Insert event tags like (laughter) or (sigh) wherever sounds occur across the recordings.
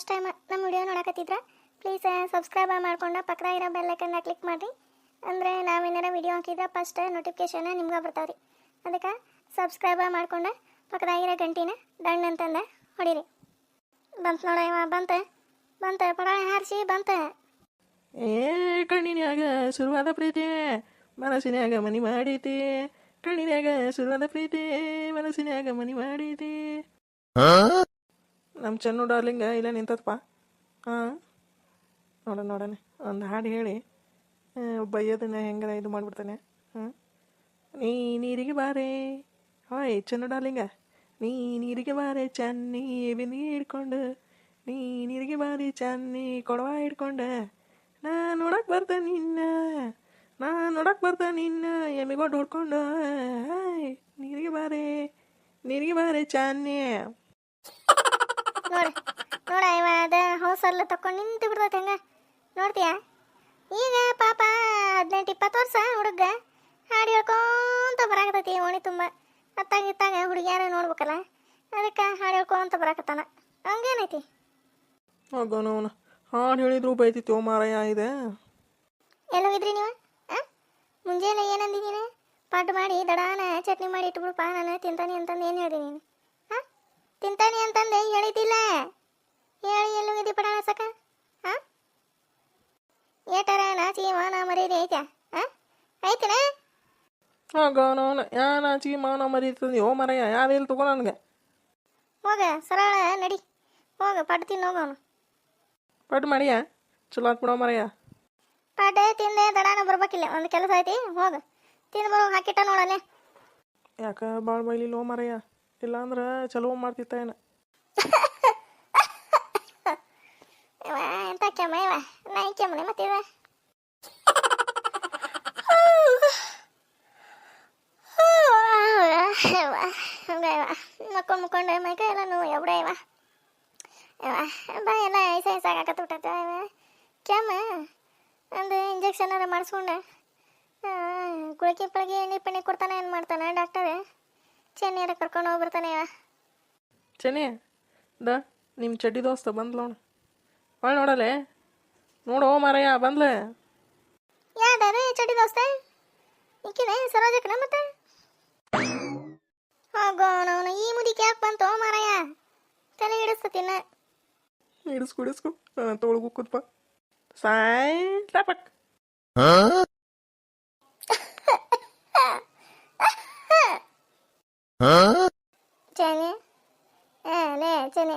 First time ನಮ್ಮ video ನೋಡಕತ್ತಿದ್ರೆ please subscribe ಮಾಡ್ಕೊಂಡು ಪಕ್ಕದಾಗಿರೋ ಬೆಲ್ಲೈಕನ್ನ ಕ್ಲಿಕ್ ಮಾಡಿರಿ ಅಂದರೆ ನಾವೇನಾರ ವಿಡಿಯೋ ಹಾಕಿದ್ರೆ ಫಸ್ಟ್ ನೋಟಿಫಿಕೇಶನ್ ನಿಮ್ಗೆ ಬರ್ತಾವ್ರಿ. ಅದಕ್ಕೆ ಸಬ್ಸ್ಕ್ರೈಬ್ ಮಾಡ್ಕೊಂಡು ಪಕ್ಕದಾಗಿರೋ ಗಂಟಿನ ಡಣ್ಣ ಅಂತಂದ ಹೊಡೀರಿ. ಬಂತು ನೋಡ ಇವ ಬಂತ ಬಂತ ಪಡ ಹಾರಿಸಿ ಬಂತ. ಏ ಕಣ್ಣಿನ್ಯಾಗ ಶುರುವಾದ ಪ್ರೀತಿ ಮನಸ್ಸಿನ್ಯಾಗ ಮನಿ ಮಾಡೈತಿ. ಕಣ್ಣಿನ್ಯಾಗ ಶುರುವಾದ ಪ್ರೀತಿ ಮನಸ್ಸಿನ್ಯಾಗ ಮನಿ ಮಾಡೈತಿ. ನಮ್ಮ ಚೆನ್ನು ಡಾರ್ಲಿಂಗ, ಇಲ್ಲ ನಿಂತದಪ್ಪ ಹಾಂ? ನೋಡೋಣ ನೋಡೋಣ ಒಂದು ಹಾಡು ಹೇಳಿ. ಬೈಯೋದನ್ನ ಹೆಂಗಾರ ಇದು ಮಾಡಿಬಿಡ್ತಾನೆ. ಹಾಂ? ನೀ ನೀರಿಗೆ ಬಾರೆ. Hi, Chennu darling. ನೀ ನೀರಿಗೆ ಬಾರೆ, ಚನ್ನಿ ಬಿಂದಿಗೆ ಹಿಡ್ಕೊಂಡು ನೀ ನೀರಿಗೆ ಬಾರಿ, ಚನ್ನಿ ಕೊಡವ ಹಿಡ್ಕೊಂಡು. ನಾ ನೋಡಕ್ ಬರ್ತ ನಿನ್ನ. ನಾ ನೋಡಕ್ ಬರ್ತ ನಿನ್ನ. ಎಮ್ಮಿಗೊಡ್ ಹೊಡ್ಕೊಂಡು. ಹಾಯ್, ನೀರಿಗೆ ಬಾರೆ. ನೀರಿಗೆ ಬಾರೆ, ಚನ್ನಿ. ನೋಡ ನೋಡ ಇವ ಅದ ಹೌಸಲ್ಲ ತಕೊಂಡು ನಿಂತು ಬಿಡ್ತೈತೆ ಹಂಗ. ನೋಡ್ತೀಯ? ಈಗ ಪಾಪ ಹದಿನೆಂಟು ಇಪ್ಪತ್ತು ವರ್ಷ ಹುಡುಗ ಹಾಡು ಹೇಳ್ಕೊಂತ ಬರಾಕತೈತಿ ಓಣಿ ತುಂಬ. ಅತ್ತಾಗ ಇತ್ತಾಗ ಹುಡುಗಿಯಾರ ನೋಡ್ಬೇಕಲ್ಲ ಅದಕ್ಕೆ ಹಾಡು ಹೇಳ್ಕೊಂತ ಬರಾಕತ್ತಾನ. ಹಂಗೇನೈತಿ? ಹೋಗೋನವನು ಹಾಡು ಹೇಳಿದ್ರು ಬೈತಿತ್ತು ಮಾರಾಯ ಇದೆ. ಎಲ್ಲೋಗಿದ್ರಿ ನೀವು? ಮುಂಜಾನೆ ಏನಂದಿದ್ದೀನಿ ಪಾಠ ಮಾಡಿ ದಡಾನ ಚಟ್ನಿ ಮಾಡಿ ಇಟ್ಬಿಡಪ್ಪ ನಾನು ತಿಂತಾನೆ ಅಂತಂದು ಏನು ಹೇಳಿದೆ ನೀನು? ತಿಂತಾನೆ ಅಂತಂದು ಹೇಳಿದ್ದಿಲ್ಲ ಹೇಳಿ ಎಲ್ಲೋಗಿದ್ದಿ ಪಡ ಸಕ? ಹಾಂ ಏಟರ ನಾಚಿ ಮಾನ ಮರೀರಿ ಐತ್ಯಾ ಹಾ ಐತನ ಹೋಗೋನವನು ಯಾನ ಆಚಿಗೆ ಮಾನ ಮರೀತದೆ ಓ ಮಾರಾಯ ಯಾವೆಲ್ಲಿ ತಗೋ ನನಗೆ? ಹೋಗ ಸರಳ ನಡಿ. ಹೋಗ ಪಡ್ಡು ತಿನ್ನು ಹೋಗೋನು ಪಟ್ ಮಾಡಿಯ ಚಲೋ ಹಾಕ್ಬಿಡೋ ಮಾರಾಯ. ಪಡ್ಡೆ ತಿಂದೆ ದಡಾನ ಬರ್ಬೇಕಿಲ್ಲ ಒಂದು ಕೆಲಸ ಐತಿ ಹೋಗ. ತಿಂದು ಬರೋ ಹಾಕಿಟ್ಟ ನೋಡಲ್ಲೇ ಯಾಕೆ ಭಾಳ ಬೈಲಿಲ್ಲ ಓ ಮಾರಾಯ? ಇಲ್ಲಾಂದ್ರೆ ಚಲೋ ಮಾಡ್ತಿತ್ತ ಏನು? ಎಂತ ಕೆಮ್ಮ ನಾಯಿ ಕೆಮ್ಮನೆ ಮತ್ತಿವ ಮಕ್ಕೊಂಡು ಮುಕ್ಕೊಂಡು ಮೈಕ ಎಲ್ಲ ನೋವು, ಎವಡ ಇವ? ಬಾ ಎಲ್ಲ ಐಸ ಐಸ ಆಗಾಕತ್ತ ಬಿಟ್ಟೈತೆ ಇವ? ಕೆಮ್ಮ? ಒಂದು ಇಂಜೆಕ್ಷನ್ ಮಾಡಿಸ್ಕೊಂಡೆ? ಗುಳಿಗೆ ಪಳಗಿ ಎಣ್ಣೆ ಪಣ್ಣೆ ಕೊಡ್ತಾನೆ ಏನು ಮಾಡ್ತಾನೆ ಡಾಕ್ಟರ್? ಚೆನ್ನಿಯರ ಕರ್ಕೊಂಡು ಹೋಗ್ಬಿಡ್ತಾನೆ ಇವ. ಚೆನ್ನಿ ದ ನಿಮ್ಮ ಚಡ್ಡಿ ದೋಸ್ತ ಬಂದ್ಲೋಣ ನೋಡು. ಹೊಳ್ ನೋಡಲೆ. ನೋಡು ಓ ಬಂದ್ಲೆ. ಬಂದ್ಲ ಚಡ್ಡಿ ಚಡಿ ದೋಸ್ತ ಈಕಿನ ಸರೋಜಕ್ಕನ ಮತ್ತೆ? ಹೋಗೋ ಅವನು ಈ ಮುದಿಗೆ ಯಾಕೆ ಬಂತು ಮಾರಾಯ ತಲೆ ಹಿಡಿಸ್ತತಿನ ಇಡಿಸ್ಕು ಇಡಿಸ್ಕೊಡಿಸ್ಕೊ ತೊಳಗು ಕೂತ್ಪ ಸಾಯ್ ಟಾಪಕ್ ಚೆನೆ ಏ ಲೇ ಚೆನೆ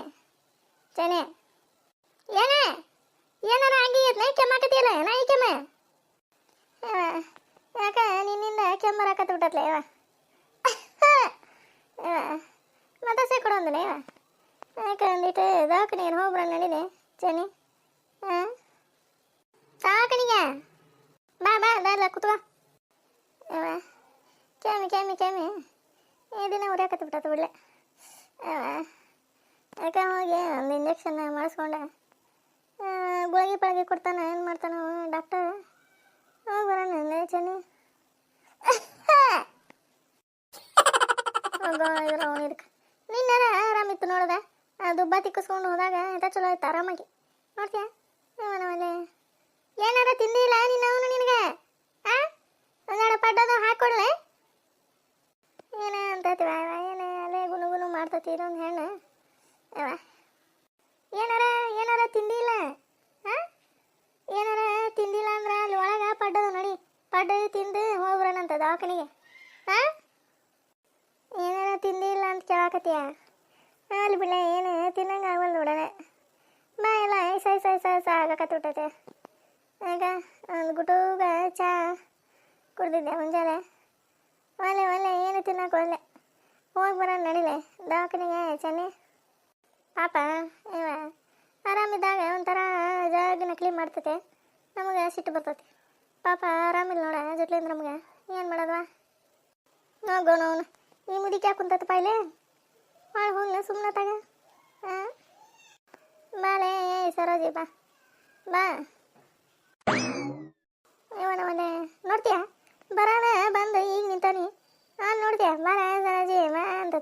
ಚೆನೆ ಏನೇ ಏನಾರ ಆಗಿದ್ನ ಕೆಮ್ಮಾಕತಿಯಲ್ಲ ನಾ ಈ ಕೆಮ್ಮ ಯಾಕ ನಿನ್ನಿಂದ ಕೆಮ್ಮ ಬರಾಕತ್ತ ಬಿಟ್ಟತ್ಲೆ ಇವ ಇವ ಮತ್ತೆ ಕೊಡೊಂದನೆ ಇವ ಯಾಕೆ ಅಂದಿಟ್ಟು ದವಾಖಾನಿಗೆ ಹೋಗ್ಬರ ನಡೀನೆ ಚೆನ್ನಿ ಹಾಂ ದವಾಖಾನಿಗೆ ಬಾ ಬಾ ದಾರ್ಲ ಕುತ್ಕೋ ಇವ ಕೆಮ್ಮಿ ಕೆಮ್ಮಿ ಕೆಮ್ಮಿ ದಿನ ಉರಿಯಾಕತ್ತ ಬಿಟ್ಟತ್ತು ಬಿಡ್ಲೆ. ಯಾಕೆ ಹೋಗಿ ಒಂದು ಇಂಜೆಕ್ಷನ್ ಮಾಡಿಸ್ಕೊಂಡೆ. ಗುಳಿಗೆ ಪಳಗಿ ಕೊಡ್ತಾನೆ, ಏನು ಮಾಡ್ತಾನೆ ಡಾಕ್ಟರ್ ಹೋಗಿ ಬರೋಣ ಚೆನ್ನಿ. ಇದ್ರ ಅವನು ಇದಕ್ಕೆ ನಿನ್ನೆರ ಆರಾಮಿತ್ತು ನೋಡ್ದೆ? ದುಬ್ಬ ತಿಕ್ಕಿಸ್ಕೊಂಡು ಹೋದಾಗ ಎಂತ ಚಲೋ ಆಯ್ತು, ಆರಾಮಾಗಿ. ನೋಡ್ತೀಯ? ಮನೆ ಏನಾರ ತಿಂದಿಲ್ಲ ನೀನು, ಅವನು ನಿನಗೆ? ಆ? ಒಂದೆರಡು ಪಡ್ಡದು ಹಾಕೊಡ್ಲೆ. ಏನ ಅಂತೈತಿವ ಏನೇ? ಅಲ್ಲೇ ಗುನು ಗುನು ಮಾಡ್ತತಿ ಇದೊಂದು ಹೆಣ್ಣು. ಅವ ಏನಾರ ಏನಾರ ತಿಂದಿಲ್ಲ ಹಾ? ಏನಾರ ತಿಂದಿಲ್ಲ ಅಂದ್ರೆ ಅಲ್ಲಿ ಒಳಗೆ ಪಡ್ಡದು ನೋಡಿ. ಪಡ್ಡು ತಿಂದು ಹೋಗ್ಬರೋಣಂತ ದವಾಖಾನಿಗೆ. ಹಾ? ಏನಾರ ತಿಂದಿಲ್ಲ ಅಂತ ಕೇಳಾಕತ್ತೀಯ? ಅಲ್ಲಿ ಬಿಡ ಏನು ತಿನ್ನಂಗೆ ಆಗಲ್ಲ ನೋಡೋಣ. ಬಾ, ಎಲ್ಲ ಐಸ ಐಸ ಐಸ ಐಸ ಆಗಕತ್ತ ಆಗ ಒಂದು ಗುಟೂಗ ಚಾ ಕುಡ್ದಿದ್ದೆ, ಮುಂಜಾನೆ. ಒಳ್ಳೆ ಒಳ್ಳೆ ಏನು ತಿನ್ನಕ್ಕೆ ಒಲೆ? ಹೋಗಿ ಬರೋಣ ನಡಿಲೆ. ದವಾಖಾನೆಗೆ ಚೆನ್ನಿ. ಪಾಪ, ಇವ ಆರಾಮಿದ್ದಾಗ ಒಂಥರ ಜಾಗ ಕ್ಲೀನ್ ಮಾಡ್ತೈತೆ. ನಮಗೆ ಸಿಟ್ಟು ಬರ್ತೈತಿ. ಪಾಪ ಆರಾಮಿಲ್ಲ ನೋಡ ಜೊತೆಲಿಂದ ನಮಗೆ. ಏನು ಮಾಡೋದವ ಹೋಗೋಣ ಅವನು ಈ ಮುದಿಕೆ ಯಾಕೆ ಕುಂತೈತೆ ಪಾಯ್ಲೆ ಮಾಡಿ ಹೋಗ್ಲ ಸುಮ್ಮನೆ ತಗ ಬಾಲೆ ಏ ಸರೋಜಿ, ಬಾ. ಬಾ.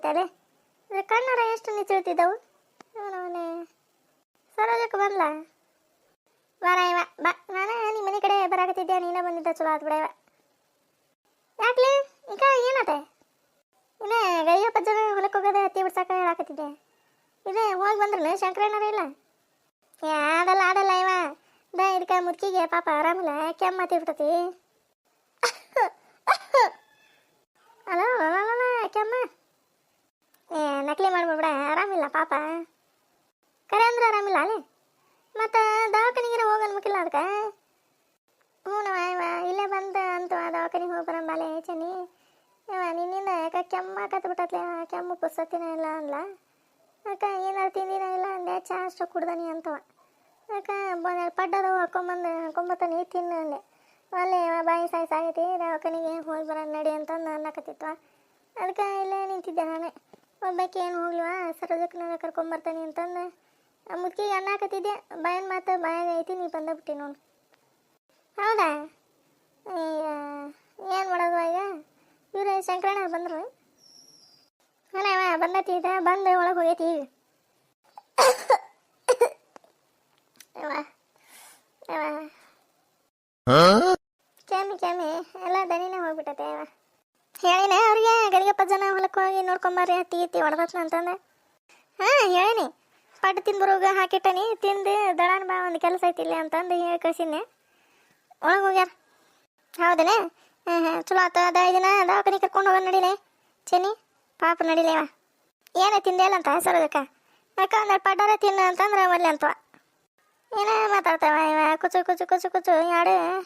ನಿಂತಿರ್ತಾಳೆ ಕಣ್ಣರ ಎಷ್ಟು ನಿಂತಿರ್ತಿದ್ದವು ಅವನವನೇ ಸರೋಜಕ್ಕೆ ಬಂದ್ಲ? ಬಾರ ಇವ ಬಾ. ನಿಮ್ಮ ಮನೆ ಕಡೆ ಬರಾಕತ್ತಿದ್ದೆ, ನೀನ ಬಂದಿದ್ದ ಚಲೋ ಆತ್ ಬಿಡವ ಯಾಕ್ಲಿ? ಈಗ ಏನತೆ ಇನ್ನೇ ಗೈಯ ಪಜ್ಜನ ಹೊಲಕ್ಕೆ ಹೋಗೋದೆ ಹತ್ತಿ ಬಿಡ್ಸಾಕ ಹೇಳಾಕತ್ತಿದ್ದೆ. ಇದೇ ಹೋಗಿ ಬಂದ್ರಲ್ಲ ಶಂಕರಣ್ಣರ ಇಲ್ಲ? ಆಡಲ್ಲ ಆಡಲ್ಲ ಇವ. ದ ಇದಕ್ಕೆ ಮುದುಕಿಗೆ ಪಾಪ ಆರಾಮಿಲ್ಲ, ಕೆಮ್ಮ ಮಾತಿಬಿಡ್ತತಿ ಅಲೋ ಅಲ್ಲ ಕೆಮ್ಮ. ನಕಲಿ ಮಾಡ್ಬಿಡ ಆರಾಮಿಲ್ಲ, ಪಾಪ. ಕರೆ ಅಂದ್ರೆ ಆರಾಮಿಲ್ಲ ಅಲ್ಲಿ? ಮತ್ತು ದವಾಖಾನಿಗೆ ಹೋಗಿ ಅನ್ಬೇಕಿಲ್ಲ ಅದಕ್ಕೆ? ಹ್ಞೂ ಇವ ಇಲ್ಲೇ ಬಂದ ಅಂತ ದವಾಖಾನಿಗೆ ಹೋಗಿ ಬರಂಬಾಲೆ ಚೆನ್ನಿ. ಇವ ನಿನ್ನಿಂದ ಯಾಕೆ ಕೆಮ್ಮಾಕತ್ ಬಿಟ್ಟತ್ಲೆ ಕೆಮ್ಮು ಪುಸ್ತತಿನ ಇಲ್ಲ ಅನ್ಲ ಅಕ್ಕ, ಏನಾರು ತಿಂದಿನ ಇಲ್ಲ ಅಂದೆ, ಚಾ ಅಷ್ಟು ಕುಡ್ದಾನಿ ಅಂತವ. ಅಕ್ಕ, ಬಂದ ಪಡ್ಡದ ಹಾಕೊಂಬಂದು, ಹಾಕೊಂಬತ್ತಾನೆ, ತಿನ್ನು ಅಂದೆ. ಅಲ್ಲಿ ಬಾಯಿ ಸಾಯಿ ಸಾಗೈತಿ ದವಾಖಾನಿಗೆ ಹೋಗಿ ಬರೋಣ ನಡಿ ಅಂತಂದು ಅನ್ನಕತ್ತಿತ್ವ. ಅದಕ್ಕೆ ಇಲ್ಲೇ ನಿಂತಿದ್ದೆ ನಾನೇ. ಒಬ್ಬಾಕಿ ಏನು ಹೋಗ್ಲಿವ ಸರೋಜಕ್ಕನ ಕರ್ಕೊಂಬರ್ತಾನೆ ಅಂತಂದು. ಆ ಮುದುಕಿಗೆ ಅನ್ನಾಕತ್ತಿದ್ದೆ ಬಾಯನ್ ಮಾತು ಬಾಯಾಗ ಐತಿ, ನೀ ಬಂದಬಿಟ್ಟಿ ನೋಡು. ಹೌದಾ? ಏನು ಮಾಡೋದು ಈಗ? ಇವ್ರು ಶಂಕರಣ್ಣ ಬಂದ್ರು. ಅಲ್ಲ ಬಂದತಿ ಬಂದು ಒಳಗೆ ಹೋಗೈತಿ ಈಗ ಇವ ಇವ ಕೆಮ್ಮಿ ಕೆಮ್ಮಿ ಎಲ್ಲ ದನಿನೇ ಹೋಗ್ಬಿಟ್ಟತೆ ಇವ ಹೇಳಿನ ಅವ್ರಿಗೆ ಗಡಿಗೆಪ್ಪ ಜನ ಹೊಲಕ್ಕೆ ಅತ್ತಿ ಎತ್ತಿ ಹೊಡೆದತ್ನ ಅಂತಂದೆ. ಹಾಂ, ಹೇಳಿನಿ. ಪಡ್ಡು ತಿಂದು ಬರೋಗ ಹಾಕಿಟ್ಟನಿ, ತಿಂದು ದಡಾನ್ ಬಾ ಒಂದು ಕೆಲಸ ಐತಿಲ್ಲ ಅಂತಂದು ಹೇಳಿ ಕಳ್ಸಿದ್ನೆ. ಒಳಗೆ ಹೋಗ್ಯಾರ. ಹೌದನೇ? ಹಾಂ ಹಾಂ ಚಲೋ ಆತ, ಅದ ಇದನ್ನ ದವಾಖಾನೆ ಕರ್ಕೊಂಡು ಹೋಗೋಣ ನಡಿಲೆ. ಚೆನ್ನಿ ಪಾಪ ನಡಿಲೇವ ಏನೇ ತಿಂದೆ ಇಲ್ಲ ಅಂತ ಅದಕ್ಕೆ? ಯಾಕ ಅಂದ್ರೆ ಪಡ್ಡಾರ ತಿನ್ನ ಅಂತಂದ್ರೆ ಒಲ್ಲೆ ಅಂತವ ಏನೇ ಮಾತಾಡ್ತಾವ ಇವ? ಕುಚು ಕುಚು ಕುಚು ಕುಚು. ಯಾಡು?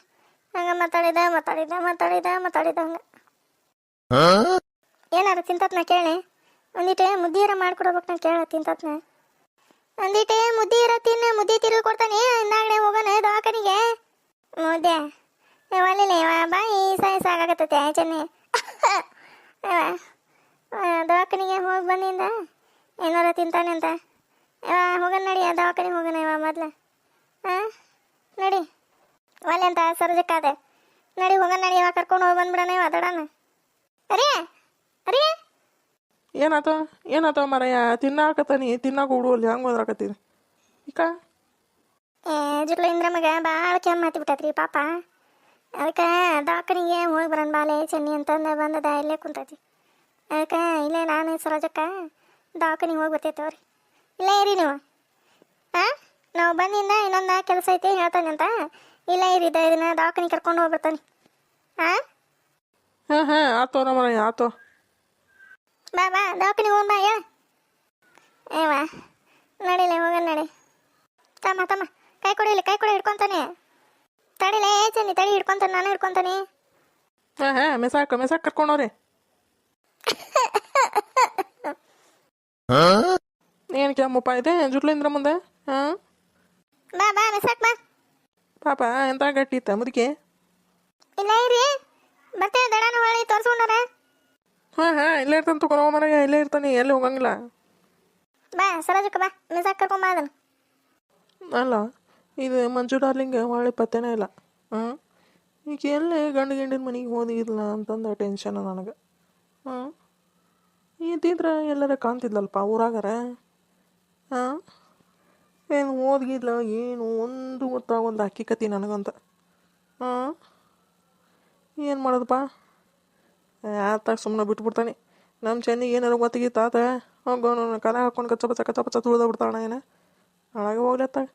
ಹಂಗೆ ಮಾತಾಡಿದ ಮಾತಾಡಿದ ಮಾತಾಡಿದ ಮಾತಾಡಿದ ಹಂಗೆ. ಏನಾರು ತಿಂತತ್ನ ಕೇಳಿ ಒಂದಿಟೆ ಮುದ್ದೀರ ಮಾಡ್ಕೊಡ್ಬೇಕು ನಾ ಕೇಳ ತಿಂತತ್ನ. ಒಂದಿಟೆ ಮುದ್ದೀರ ತಿನ್ನ ಮುದ್ದಿ ತಿರುಗಿ ಕೊಡ್ತಾನೆ ಹಿಂದಾಗಡೆ ಹೋಗೋಣ (laughs) ದವಾಖಾನಿಗೆ ಮುದ್ದೆ. ಒಲ್ಲಿಲ್ಲ ಇವ ಬಾಯಿ ಸಾಯ ಸಾಕಾಗತ್ತೈತೆ ಚೆನ್ನೆ. ದವಾಖಾನಿಗೆ ಹೋಗಿ ಬಂದಿಂದ ಏನಾರ ತಿಂತಾನೆ ಅಂತ. ಹೋಗೋಣ ನಡಿ ದವಾಖಾನಿಗೆ ಹೋಗೋಣ ಇವ ಮೊದ್ಲು. ಹಾಂ ನಡಿ. ಒಲೆ ಅಂತ ಸರ್ಜಕ್ಕಾದೆ ನಡಿ, ಹೋಗೋಣ ನಡಿ ಇವಾಗ ಕರ್ಕೊಂಡು ಹೋಗಿ ಬಂದ್ಬಿಡೋಣ ಇವ, ದಡಾನ. ಅರೇ! ಅರೇ? ಏನಾತ? ಏನಾತ ಮರಯ್ಯ ತಿನ್ನಾಕತ್ತಾನಿ. ತಿನ್ನಾಕ ಹುಡುಗಲ್ಲಿ ಹೆಂಗೆ ಏ ಜುಟ್ಲು ಇಂದ್ರ ಮಗ ಭಾಳ ಕೆಮ್ಮ ಹತ್ತಿ ಪಾಪ. ಅದಕ್ಕೆ ದವಾಖಾನಿಗೆ ಹೋಗಿ ಬರೋಣ ಬಾಲೆ ಚೆನ್ನಿ ಅಂತಂದು ಬಂದದ ಇಲ್ಲೇ ಕುಂತೈತಿ. ಅದಕ್ಕೆ ಇಲ್ಲೇ ನಾನು ಸರೋಜಕ್ಕ ದವಾಖಾನಿಗೆ ಹೋಗಿ ಬರ್ತೈತವ್ರಿ ಇಲ್ಲ ಇರಿ ನೀವು. ಹಾಂ ನಾವು ಬಂದಿಂದ ಇನ್ನೊಂದು ಕೆಲಸ ಐತೆ ಹೇಳ್ತಾನೆ ಅಂತ. ಇಲ್ಲೇ ಇರಿ ಇದ ಇದನ್ನ ದವಾಖಾನಿಗೆ ಕರ್ಕೊಂಡು ಹೋಗ್ಬರ್ತಾನೆ ಹಾಂ ಹಾಂ ಹಾಂ ಆತೋ ನಮ್ಮ ಆತೋ. ಬಾ ಬಾ ದವಾಖಾನಿಗೆ ಹೋಗೋಣ ಬಾ ಹೇಳ ಏವ ನಡಿಲೆ ಹೋಗೋಣ ನಡಿ. ತಮ್ಮ ತಮ್ಮ. ಕೈ ಕೊಡಿಲಿ ಕೈ ಕೊಡಿ ಹಿಡ್ಕೊಂತಾನೆ. ತಡಿಲೇ ಚೆನ್ನಿ ತಡಿ ಹಿಡ್ಕೊಂತಾನೆ ನಾನು ಹಿಡ್ಕೊಂತಾನೆ. ಹಾಂ ಹಾಂ ಮೆಸಾಕ ಮೆಸಾಕ ಕರ್ಕೊಂಡವ್ರಿ ಏನು ಕೆಮ್ಮಪ್ಪ ಇದೆ? ಜುಟ್ಲಿಂದ್ರ ಮುಂದೆ? ಹಾಂ? ಬಾ ಬಾ ಮೆಸಾಕ ಬಾ. ಪಾಪ ಎಂತ ಗಟ್ಟಿ ಇತ್ತ ಮುದುಕಿ? ಇಲ್ಲ ಇರಿ. ಬರ್ತೇವೆ ದಡನ ಹೊಳಿ ತೋರಿಸ್ಕೊಂಡಾರ? ಹಾಂ ಹಾಂ ಇಲ್ಲೇ ಇರ್ತಾನೆ ತಗೊಳೋ ಮನೆಗೆ ಇಲ್ಲೇ ಇರ್ತಾನೆ ಎಲ್ಲಿ ಹೋಗಂಗಿಲ್ಲ. ಬಾ ಸರೋಜಕ್ಕ ಬಾ ಮೆಸಾಕ್ ಕರ್ಕೊಂಬ ಅದನ್ನು. ಅಲ್ಲ ಇದು ಮಂಜು ಡಾರ್ಲಿಂಗ್ ವಾಳೆ ಪತ್ತೆನೇ ಇಲ್ಲ. ಹಾಂ ಈಗ ಎಲ್ಲಿ ಗಂಡು ಗಂಡಿನ ಮನೆಗೆ ಹೋದಿಲ್ಲ ಅಂತಂದು ಟೆನ್ಷನ್ ನನಗೆ. ಹಾಂ ಇದ್ದಿದ್ರೆ ಎಲ್ಲರ ಕಾಣ್ತಿದ್ಲಲ್ಪ ಊರಾಗಾರ. ಹಾಂ ಏನು ಓದ್ಗಿದ್ಲ ಏನು ಒಂದು ಗೊತ್ತಾಗೊಂದು ಅಕ್ಕಿ ಕತಿ ನನಗಂತ. ಹಾಂ ಏನು ಮಾಡೋದಪ್ಪ? ಆತಾಗ ಸುಮ್ಮನೆ ಬಿಟ್ಬಿಡ್ತಾನೆ. ನಮ್ಮ ಚೆನ್ನಿಗೆ ಏನಾರು ಗೊತ್ತಿಗಿತ್ತು ಆತ ಹೋಗೋನು ಕಲ ಹಾಕೊಂಡು ಕಚ್ಚ ಪಚ್ಚ ಕಚ್ಚ ಪಚ್ಚ ತುಳ್ದ ಬಿಡ್ತಾಣ ಏನ? ಒಳಗೆ ಹೋಗ್ಲತ್ತಾಗ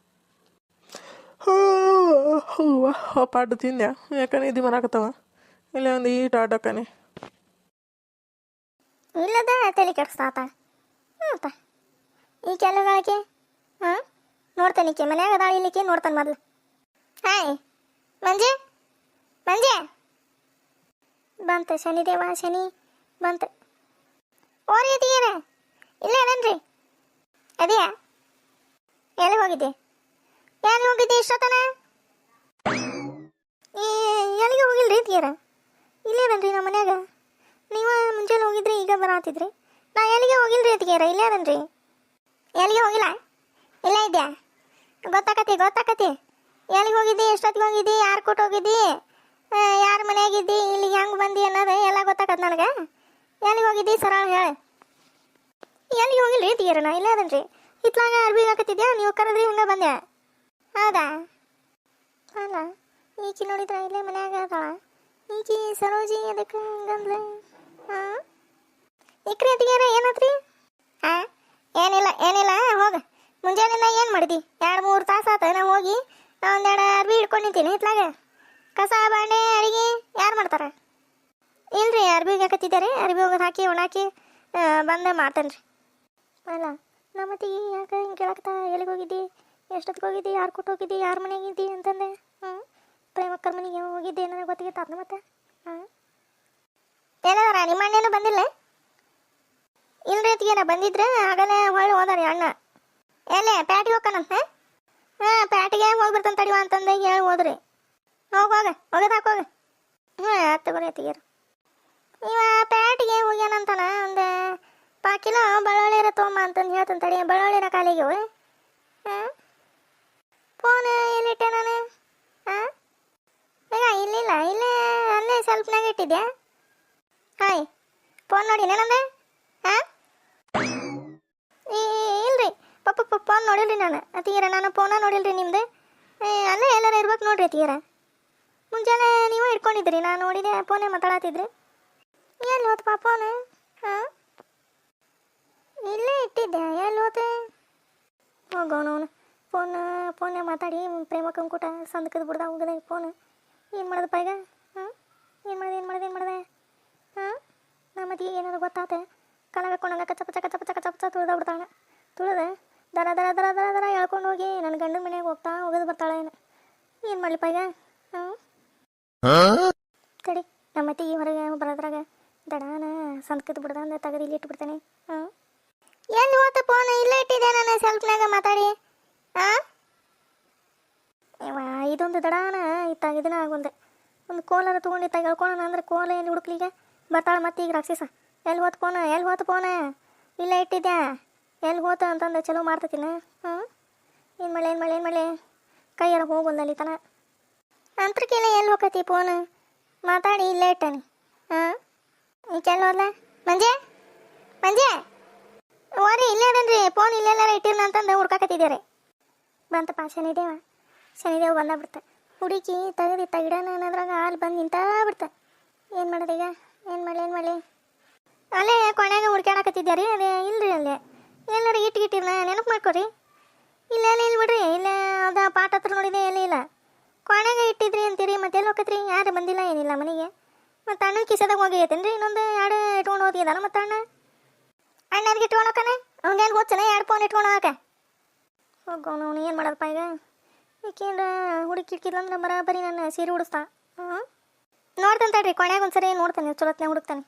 ಪಾಡು ತಿಂದ್ಯ? ಯಾಕಂದ್ರೆ ಇದು ಮನಾಕತ್ತವ ಇಲ್ಲೇ ಒಂದು ಈಟ್ ಆಡಕ್ಕನೆ. ಇಲ್ಲದ, ತಲೆ ಕೆಡಿಸ್ತಾತ ಹ್ಞೂಪ್ಪ ಈ ಕೆಲಗಳಿಗೆ ಹಾಂ? ನೋಡ್ತಾನೆ ಈಕೆ. ಮನ್ಯಾಗ ಅದಾಳ ಇಲ್ಲಿಕ್ಕೆ ನೋಡ್ತಾನೆ ಮೊದಲು. ಹಾಯ್, ಮಂಜೆ ಮಂಜೆ. ಬಂತು ಶನಿದೇವ ಶನಿ ಬಂತು. ಓರಿ ಅದಿಯಾರ, ಇಲ್ಲ ಅದನ್ರಿ. ಅದ್ಯಾ? ಎಲ್ಲಿ ಹೋಗಿದ್ದೆ? ಎಲ್ಲಿ ಹೋಗಿದ್ದೆ ಇಷ್ಟೊತ್ತನ? ಎಲ್ಲಿಗೆ ಹೋಗಿಲ್ರಿ ತೀರ ಇಲ್ಲೇ ಅದನ್ರಿ ನಮ್ಮ ಮನ್ಯಾಗ. ನೀವು ಮುಂಜಾನೆ ಹೋಗಿದ್ರಿ, ಈಗ ಬರಾತಿದ್ರಿ. ನಾ ಎಲ್ಲಿಗೆ ಹೋಗಿಲ್ರಿ ಅದಕ್ಕೆ ಇಲ್ಲೇ ಅದನ್ರಿ. ಎಲ್ಲಿಗೆ ಹೋಗಿಲ್ಲ? ಇಲ್ಲ ಇದ್ಯಾ? ಗೊತ್ತಾಕತಿ ಗೊತ್ತಾಕತಿ. ಎಲ್ಲಿಗೆ ಹೋಗಿದ್ದಿ, ಎಷ್ಟೊತ್ತಿಗೆ ಹೋಗಿದ್ದಿ ಯಾರು ಕೊಟ್ಟು ಹೋಗಿದ್ದಿ? ಯಾರ ಮನೆಯಾಗಿದ್ದಿ ಇಲ್ಲಿ ಹೆಂಗೆ ಬಂದಿ ಅನ್ನೋದು ಎಲ್ಲ ಗೊತ್ತಾಕತ್ ನನಗೆ. ಎಲ್ಲಿಗೆ ಹೋಗಿದ್ದಿ ಸರಳ ಹೇಳಿ. ಎಲ್ಲಿಗೆ ಹೋಗಿಲ್ರಿ ಅತಿಗೆರ ನಾ ಇಲ್ಲೇ ಅದನ್ರಿ. ಇತ್ಲಾಗ ಅರ್ಬಿ ಹಾಕತ್ತಿದ್ಯಾ? ನೀವು ಕರೆದ್ರಿ ಹಂಗೆ ಬಂದೆ. ಹೌದಾ? ಅಲ್ಲ, ಈಕಿ ನೋಡಿದ್ರ ಇಲ್ಲೇ ಮನ್ಯಾಗ ಅದಾಳ. ಈಕಿ ಸರೋಜಿ ಅದಕ್ಕೆ ಹಿಂಗಂದ್ಲೆ? ಹಾಂ ಇಕ್ರಿ ಅತಿಗ್ಯಾರ ಏನತ್ರಿ? ಹಾಂ ಏನಿಲ್ಲ ಏನಿಲ್ಲ, ಹೋಗ. ಮುಂಜಾನೆಯಿಂದ ಏನು ಮಾಡಿದಿ? ಎರಡು ಮೂರು ತಾಸು ಆತ, ನಾ ಹೋಗಿ ನಾ ಒಂದೆರಡು ಅರ್ಬಿ ಹಿಡ್ಕೊಂಡು ಇತ್ಲಾಗ ಕಸ ಬಾಂಡೆ ಅಡಿಗೆ, ಯಾರು ಮಾಡ್ತಾರೆ? ಇಲ್ರಿ, ಅರ್ಬಿ ಹಾಕತ್ತಿದ್ದಾರೆ. ಅರ್ಬಿ ಹೋಗೋದು ಹಾಕಿ ಒಣಾಕಿ ಬಂದು ಮಾಡ್ತೇನೆ ರೀ ಅಲ್ಲ ನಮ್ಮತ್ತಿಗೆ ಯಾಕೆ ಹಿಂಗೆ ಕೇಳಕ್ತಾ ಎಲ್ಲಿಗೆ ಹೋಗಿದ್ದಿ? ಎಷ್ಟೊತ್ತಿಗೆ ಹೋಗಿದ್ದಿ? ಯಾರು ಕೊಟ್ಟು ಹೋಗಿದ್ದಿ? ಯಾರ ಮನೆಗೆ ಇದ್ದಿ ಅಂತಂದೆ. ಹ್ಞೂ ಪ್ರೇಮಕ್ಕರ ಮನೆಗೆ ಹೋಗಿದ್ದೆ ನನಗೆ ಗೊತ್ತಿಗೆ ಮತ್ತೆ. ಹಾಂ ಏನಾರ ನಿಮ್ಮ ಅಣ್ಣೇನು ಬಂದಿಲ್ಲ? ಇಲ್ರಿ ಅತ್ತಿಗೆನ ಬಂದಿದ್ರೆ ಆಗಲೇ ಹೊಳ್ಳಿ ಹೋದಾರಿ ಅಣ್ಣ. ಎಲ್ಲೇ, ಪ್ಯಾಟಿಗೆ ಹೋಗ್ಕಣ ಹಾಂ, ಪ್ಯಾಟಿಗೆ ಹೋಗಿ ಬರ್ತಾನೆ ತಡಿವ ಅಂತಂದೆ, ಹೇಳಿ ಹೋದ್ರಿ. ಹೋಗಿ ಒಗೆದು ಹಾಕೋಗ ಹಾಂ ಹತ್ತು ಬರೀ ಅತ್ತಿಗೆರು ಇವ ಪ್ಯಾಟಿಗೆ ಹೋಗ್ಯಾನಂತಾನ ಒಂದು ಪಾ ಕಿಲೋ ಬಳ್ಳೊಳ್ಳಿರ ತೊಗೊಂಬ ಅಂತಂದು ಹೇಳ್ತಾನೆ ತಡಿ, ಬಳ್ಳೊಳ್ಳಿರ ಕಾಲಿಗೆ ಹಾಂ? ಫೋನ್ ಎಲ್ಲಿಟ್ಟೆ ನಾನು? ಹಾಂ? ಈಗ ಇಲ್ಲಿಲ್ಲ, ಇಲ್ಲೇ ಅಲ್ಲೇ ಸ್ವಲ್ಪನಾಗ ಇಟ್ಟಿದ್ಯಾ? ಹಾಯ್, ಫೋನ್ ನೋಡಿ ನಂದೆ ಹಾಂ? ಇಲ್ರಿ, ಪಪ್ಪ ಫೋನ್ ನೋಡಿಲ್ರಿ ನಾನು ಅತಿಯರ ನಾನು ಫೋನ ನೋಡಿಲ್ರಿ ನಿಮ್ದು. ಅಲ್ಲೇ ಎಲ್ಲಾರ ಇರ್ಬೇಕು ನೋಡ್ರಿ ಅತಿಯರ ಮುಂಜಾನೆ ನೀವು ಇಟ್ಕೊಂಡಿದ್ರಿ ನಾನು ನೋಡಿದೆ ಫೋನೆ ಮಾತಾಡತ್ತಿದ್ರಿ ಎಲ್ಲಿ ಹೋತಪ್ಪ ಫೋನ್ ಹಾಂ? ಇಲ್ಲೇ ಇಟ್ಟಿದ್ದೆ. ಎಲ್ಲಿ ಹೋತೆ ಹೋಗೋಣ ಫೋನ್ ಫೋನೆ ಮಾತಾಡಿ. ಪ್ರೇಮ ಕಂಕುಟ ಸಂದಕದ ಬಿಡ್ದ ಹೋಗದೆ ಫೋನ್ ಏನು ಮಾಡೋದಪ್ಪ ಈಗ? ಹಾಂ? ಏನು ಮಾಡಿದೆ ಏನು ಮಾಡಿದೆ ಏನು ಮಾಡಿದೆ? ಹಾಂ? ನಮ್ಮ ಮತ್ತಿಗೆ ಏನಾದ್ರು ಗೊತ್ತಾತೆ? ಕಲ ಕೊಂಡಂಗ ಕಚ್ಚ ಪಚ್ಚ ಕಚ್ಚ ಪಚ್ಚ ಕಚ್ಚ ಪಚ್ಚ ತುಳ್ದ ಬಿಡ್ತಾಳೆ. ತುಳಿದ? ದರ ದರ ದರ ದರ ದರ ಹೇಳ್ಕೊಂಡು ಹೋಗಿ ನನ್ನ ಗಂಡನ ಮನೆಗೆ ಹೋಗ್ತಾ ಹೋಗೋದು ಬರ್ತಾಳೆ ಏನು ಏನು ಮಾಡ್ಲಿಪ್ಪ ಈಗ? ತಡಿ ನಮ್ಮ ಈ ಹೊರಗೆ ಬರೋದ್ರಾಗ, ದಡಾನ ಸಂದಕದ ಬಿಡ್ದ ಅಂದ್ರೆ ತೆಗೆದು ಇಲ್ಲಿ ಇಟ್ಬಿಡ್ತಾನೆ. ಹಾಂ ಎಲ್ಲಿ ಹೋತ ಫೋನ್ ಇಲ್ಲೇ ಇಟ್ಟಿದ್ದೆ ನಾನು ಸೆಲ್ಫ್ನಾಗ? ಮಾತಾಡಿ. ಹಾಂ ಇದೊಂದು ದಡಾನ ಇತ್ತಾಗ ಇದನ್ನ ಆಗೊಂದೆ. ಒಂದು ಕೋಲಾರ ತೊಗೊಂಡು ಇತ್ತಾಗ ಹೇಳ್ಕೊಳೋಣ ಅಂದ್ರೆ ಕೋಲ ಎಲ್ಲಿ ಹುಡುಕ್ಲಿಗೆ ಬರ್ತಾಳೆ ಮತ್ತೆ ಈಗ ರಾಕ್ಷಸ. ಎಲ್ಲಿ ಹೋತ ಫೋನ ಎಲ್ಲಿ ಹೋತ ಫೋನ ಇಲ್ಲೇ ಇಟ್ಟಿದ್ದೆ ಎಲ್ಲಿ ಹೋತ ಅಂತಂದು ಚಲೋ ಮಾಡ್ತತಿನ? ಹಾಂ ಏನು ಮಳೆ ಏನು ಮಳೆ ಏನು ಮಳೆ ಕೈಯಾರ ಹೋಗೊಂದಲ್ಲಿ ತನ ಅಂತರ್ಕಿಲ್ಲ ಎಲ್ಲಿ ಹೋಗತಿ ಫೋನ್ ಮಾತಾಡಿ ಇಲ್ಲೇ ಇಟ್ಟನಿ. ಹಾಂ? ಈಕೆಲ್ಲ ಹೋದ ಮಂಜೆ? ಮಂಜೆ? ಓರಿ ಇಲ್ಲೇ ಅದನ್ರಿ. ಫೋನ್ ಇಲ್ಲೆಲ್ಲಾರ ಇಟ್ಟಿರ್ನ ಅಂತಂದು ಹುಡ್ಕಾಕತ್ತಿದ್ದಾರೆ ಬಂತಪ್ಪ ಶನಿದೇವ. ಶನಿದೇವ ಬಂದ ಬಿಡ್ತ. ಹುಡುಕಿ ತೆಗೆದಿತ್ತ ಗಿಡನ ಅನ್ನೋದ್ರಾಗ ಹಾಲು ಬಂದು ನಿಂತ ಬಿಡ್ತ. ಏನು ಮಾಡೋದು ಈಗ? ಏನು ಮಾಡಲಿ ಏನು ಮಾಡಲಿ? ಅಲ್ಲೇ ಕೊನೆಯಾಗ ಹುಡ್ಕ್ಯಾಡಕತ್ತಿದ್ದೆ ಅದೇ ಇಲ್ರಿ ಅಲ್ಲೇ. ಎಲ್ಲರೂ ಇಟ್ಟು ಗಿಟ್ಟಿರ್ನ? ನೆನಪು ಮಾಡ್ಕೊರಿ ಇಲ್ಲ ಇಲ್ಲ ಇಲ್ಲ ಬಿಡ್ರಿ ಇಲ್ಲೇ ಅದ ಪಾಠ ಹತ್ರ ನೋಡಿದೆ ಎಲ್ಲಿ ಇಲ್ಲ ಕೊನೆಗೆ ಇಟ್ಟಿದ್ರಿ ಅಂತೀರಿ ಮತ್ತೆ ಎಲ್ಲಿ ಹೋಗತ್ರಿ ಯಾರು ಬಂದಿಲ್ಲ ಏನಿಲ್ಲ ಮನೆಗೆ ಮತ್ತು ಕಿಸೆದಾಗ ಇನ್ನೊಂದು ಎರಡು ಇಟ್ಕೊಂಡು ಹೋಗಿದ್ದಾನ ಮತ್ತೆ ಅಣ್ಣ? ಅಣ್ಣ ಅದಕ್ಕೆ ಇಟ್ಕೊಂಡು ಹೋಗ್ತಾನೆ ಅವ್ನೇನು ಗೊತ್ತನ? ಎರಡು ಫೋನ್ ಇಟ್ಕೊಂಡು ಹೋಗಕ್ಕೆ ಹೋಗೋನು ಅವ್ನು ಏನು ಮಾಡೋದಪ್ಪ ಈಗ? ಈಕೇನ್ರ ಹುಡುಕಿ ಇಟ್ಕಿದ್ಲಂದ್ರೆ ಬರಾಬರಿ ನನ್ನ ಸೀರೆ ಉಡಿಸ್ತಾ. ಹಾಂ ನೋಡ್ತಾನೆ ತಡ್ರಿ, ಕೊನೆಗೆ ಒಂದ್ಸರಿ ನೋಡ್ತಾನೆ ಚಲೋತ್ನೆ ಹುಡುಕ್ತಾನೆ.